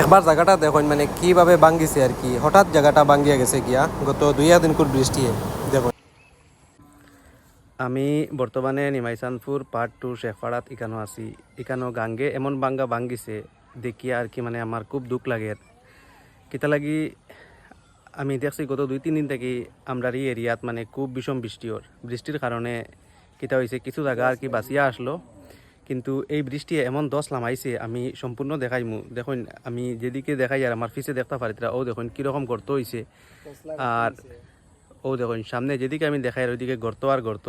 একবার জায়গাটা দেখুন মানে কীভাবে ভাঙ্গিছে আর কি। হঠাৎ জায়গাটা ভাঙ্গিয়া গেছে গিয়া, গত দুই দিন কুর বৃষ্টি দেখুন। আমি বর্তমানে নিমাইচানপুর পার্ট টু শেখপাড়াত ইকানো আছি। ইকানো গাঙ্গে এমন বাঙ্গা ভাঙ্গিছে, দেখিয়া আর কি মানে আমার খুব দুঃখ লাগে। কিতা লাগি আমি দেখছি গত দুই, তিন দিন থেকে আমরা এরিয়াত মানে খুব ভীষণ বৃষ্টি ওর বৃষ্টির কারণে কিতা হয়েছে কিছু জায়গা আর কি বাঁচিয়া আসলো। কিন্তু এই বৃষ্টি এমন দশ লামাইছে আমি সম্পূর্ণ দেখাইমু। দেখুন, আমি যেদিকে দেখাই আর আমার ফিসে দেখতে পারি তারা, ও দেখুন কীরকম গর্ত হয়েছে আর ও দেখুন, সামনে যেদিকে আমি দেখাই ওইদিকে গর্ত আর গর্ত।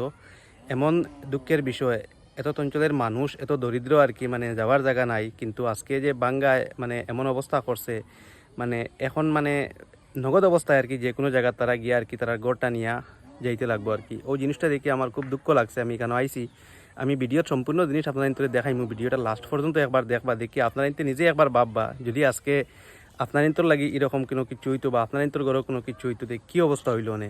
এমন দুঃখের বিষয়, এত অঞ্চলের মানুষ, এত দরিদ্র আর কি মানে যাওয়ার জায়গা নাই। কিন্তু আজকে যে বাঙ্গায় মানে এমন অবস্থা করছে মানে এখন মানে নগদ অবস্থায় আর কি, যে কোনো জায়গার তারা গিয়ে আর কি তারা গড়টা নিয়ে যাইতে লাগবো আর কি। ওই জিনিসটা দেখে আমার খুব দুঃখ লাগছে, আমি এখানে আইছি? আমি ভিডিওর সম্পূর্ণ জিনিস আপনার ইন্তরে দেখাইমু ভিডিওটা লাস্ট পর্যন্ত একবার দেখবা, দেখি আপনার ইন্তে নিজে একবার ভাববা, যদি আজকে আপনার ইন্তর লাগি এরকম কোনো কিছু হইতো বা আপনার ইন্তর ঘরেও কোনো কিছু হইতো কী অবস্থা হইল নে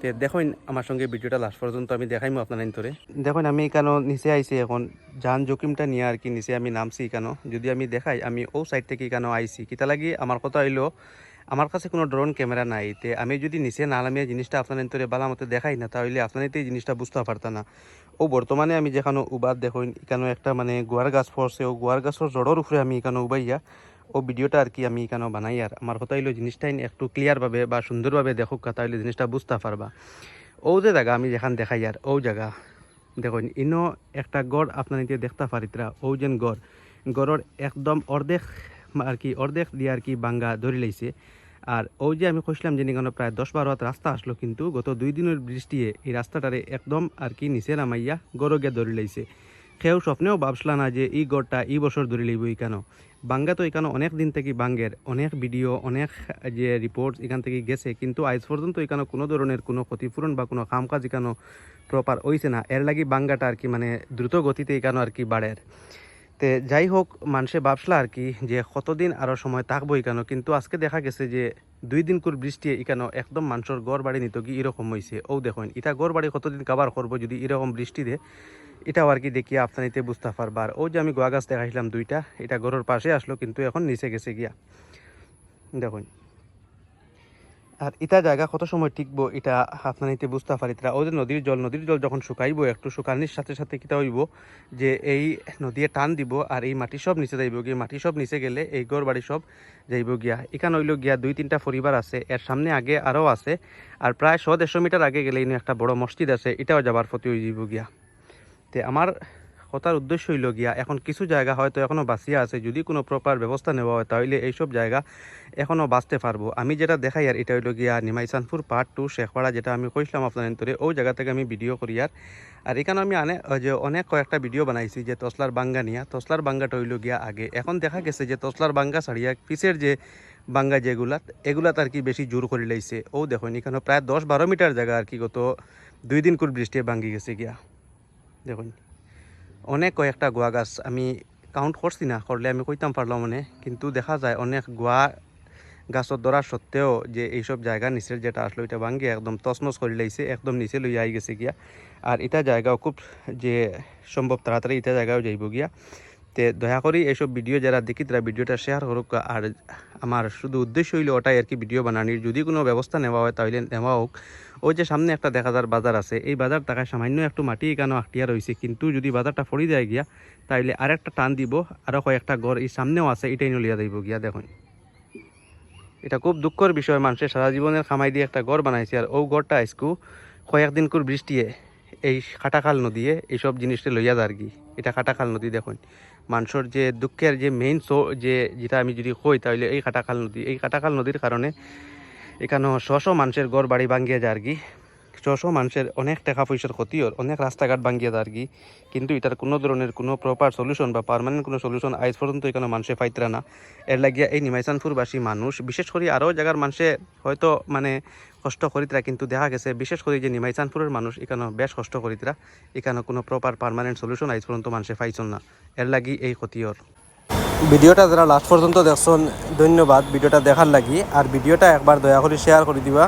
তে দেখুন আমার সঙ্গে ভিডিওটা লাস্ট পর্যন্ত আমি দেখাইমু আপনার ইন্তরে দেখুন আমি এখানে নিচে আইছি এখন যান জোকিমটা নিয়ে আর কি নিচে আমি নামছি এখানে যদি আমি দেখাই, আমি ও সাইড থেকে এখানে আইছি, কিতা লাগি আমার কথা হইল আমার কাছে কোনো ড্রোন ক্যামেরা নাই, তে আমি যদি নিচে না নামিয়ে জিনিসটা আপনার ইন্তরে বালা মতো দেখাই না, তাহলে আপনার এই জিনিসটা বুঝতে পারতাম না। ও বর্তমানে আমি যেখানে উবার দেখুন এখানে একটা মানে গুয়ার গাছ পড়ছে ও গুয়ার গাছের জড়র উপরে আমি এখানে উবাইয়া। ও ভিডিওটা আর কি আমি এখানে বানাই আর আমার কথা হইল জিনিসটা একটু ক্লিয়ারভাবে বা সুন্দরভাবে দেখুক কথা হইলে জিনিসটা বুঝতে পারবা ও যে জায়গা আমি যেখান দেখাই আর ও জায়গা দেখুন, ইনো একটা গড় আপনার নিতে দেখতে পারিতরা ও যেন গড়। গড়ের একদম অর্ধেক আর কি অর্ধেক দিয়ে আর কি বাঙ্গা ধরে লাইছে আর ওই যে আমি কইছিলাম যে নিগানো প্রায় দশ বারো হাত রাস্তা আসলো, কিন্তু গত দুই দিনের বৃষ্টিয়ে এই রাস্তাটারে একদম আর কি নিচে নামাইয়া গড় গিয়ে ধরে লাইছে। সেও স্বপ্নেও ভাবছিলাম না যে এই গড়টা এই বছর ধরে লইব এখানো বাঙ্গা তো এখানে অনেক দিন থেকে বাঙ্গের অনেক ভিডিও, অনেক যে রিপোর্টস এখান থেকে গেছে, কিন্তু আজ পর্যন্ত এখানে কোনো ধরনের কোনো ক্ষতিপূরণ বা কোনো কাম কাজ এখানে প্রপার হইছে না। এর লাগি বাঙ্গাটা আর কি মানে দ্রুত গতিতে এখানে আর কি বাড়ের। তে যাই হোক, মানুষে ভাবসলা আর কি যে কতদিন আরও সময় থাকব কেন? কিন্তু আজকে দেখা গেছে যে দুই দিন করে বৃষ্টি এখানে একদম মানুষের গড় বাড়ি নিত কি এরকম হয়েছে ও দেখুন এটা গড় বাড়ি কতদিন কাবার করব যদি এরকম বৃষ্টি দে? এটাও আর কি দেখিয়ে আপনারিতে বুঝতে পারবার। ও যে আমি গোয়া গাছ দেখাইছিলাম দুইটা, এটা গরুর পাশে আসলো, কিন্তু এখন নিচে গেছে গিয়া। দেখুন। আর ইটা জায়গা কত সময় টিকবো এটা আপনার নিতে বুঝতে পারি। তারা ওদের নদীর জল নদীর জল যখন শুকাইবো, একটু শুকানির সাথে সাথে কিতা হইব যে এই নদীয়ে টান দিব আর এই মাটি সব নিচে যাইব গিয়ে। মাটি সব নিচে গেলে এই গড় বাড়ি সব যাইব গিয়া। এখানে হইল গিয়া দুই তিনটা পরিবার আছে, এর সামনে আগে আরও আছে আর প্রায় শো দেড়শো মিটার আগে গেলে একটা বড় মসজিদ আছে এটাও যাবার প্রতি যাইব গিয়া। তে আমার কথার উদ্দেশ্য হইল গিয়া, এখন কিছু জায়গা হয়তো এখনও বাঁচিয়া আছে, যদি কোনো প্রপার ব্যবস্থা নেওয়া হয়, তাহলে এইসব জায়গা এখনও বাঁচতে পারব। আমি যেটা দেখাই আর এটা হইল গিয়া নিমাইচানপুর পার্ট টু শেখপাড়া, যেটা আমি কইছিলাম আপনার এন্তরে ওই জায়গা থেকে আমি ভিডিও করি আর। আর এখানে আমি আনে যে অনেক কয়েকটা ভিডিও বানাইছি, যে তসলার বাঙ্গা নিয়া। তসলার বাঙ্গাটা হইল গিয়া আগে। এখন দেখা গেছে যে তসলার বাঙ্গা ছাড়িয়া পিসের যে বাঙ্গা যেগুলা, এগুলাত আর কি বেশি জোর করে লাইছে। ও দেখুন, এখানে প্রায় দশ বারো মিটার জায়গা আর কি গত দুই দিন করে বৃষ্টি ভাঙ্গি গেছে গিয়া। দেখুন। অনেক কয়েকটা গোয়া গাছ আমি কাউন্ট করছি না, করলে আমি কইতাম পারলাম মানে কিন্তু দেখা যায় অনেক গোয়া গাছত ধরা সত্ত্বেও যে এইসব জায়গা নিচের যেটা আসলো এটা ভাঙ্গি একদম তছনছ করে লাইছে, একদম নিচে লইয়া আই গেছে গিয়া। আর এটা জায়গাও খুব যে সম্ভব তাড়াতাড়ি এটা জায়গাও যাইব গিয়া। তে দয়া করি এইসব ভিডিও যারা দেখি, তারা ভিডিওটা শেয়ার করুক। আর আমার শুধু উদ্দেশ্য হইল ওটাই আর কি ভিডিও বানানির। যদি কোনো ব্যবস্থা নেওয়া হয় তাহলে নেওয়া হোক। ওই যে সামনে একটা দেখা যার বাজার আছে, এই বাজার টাকায় সামান্য একটু মাটি এখানে আটিয়া রয়েছে কিন্তু যদি বাজারটা ফড়ি যায় গিয়া, তাইলে আরেকটা টান দিব আরও কয়েকটা ঘর এই সামনেও আছে, এটাই নলিয়া দিব গিয়া, দেখুন। এটা খুব দুঃখের বিষয় মানুষের সারা জীবনের খামাই দিয়ে একটা ঘর বানাইছে, আর ও ঘরটা আজকু কয়েকদিন করে বৃষ্টিয়ে এই খাটাখাল নদীয়ে এইসব জিনিসটা লইয়া যার কি এটা খাটাখাল নদী, দেখুন। মানুষের যে দুঃখের যে মেইন সো যে যেটা আমি যদি কই, তাহলে এই কাটাখাল নদী, এই কাটাখাল নদীর কারণে এখানে শশ মানুষের ঘর বাড়ি ভাঙ্গিয়ে আর কি। শশ মানুষের অনেক টাকা পয়সার ক্ষতি ওর, অনেক রাস্তাঘাট ভাঙ্গিয়ে যার কি। কিন্তু এটার কোনো ধরনের কোনো প্রপার সলিউশন বা পার্মানেন্ট কোনো সলিউশন আজ পর্যন্ত এখানে মানুষে পাইতরা না। এর লাগিয়া এই নিমাইচানপুরবাসী মানুষ, বিশেষ করে আরও জায়গার মানুষে হয়তো মানে কষ্ট করিতরা, কিন্তু দেখা গেছে বিশেষ করে যে নিমাইচানপুরের মানুষ এখানে বেশ কষ্ট করিতরা। এখানে কোনো প্রপার পার্মানেন্ট সলিউশন আজ পর্যন্ত মানুষে পাইছেন না। এর লাগি এই ক্ষতি ওর। ভিডিওটা যারা লাস্ট পর্যন্ত দেখছেন ধন্যবাদ। ভিডিওটা দেখার লাগি। আর ভিডিওটা একবার দয়া করে শেয়ার করে দিবা।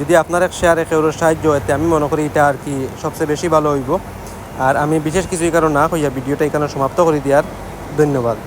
যদি আপনার এক শেয়ারে কেউ সাহায্য হইতে, আমি মনে করি এটা আর কি সবচেয়ে বেশি ভালো হইব। আর আমি বিশেষ কিছুই কারণ না কইয়া ভিডিওটা এখানে সমাপ্ত করে দিয়ার। ধন্যবাদ।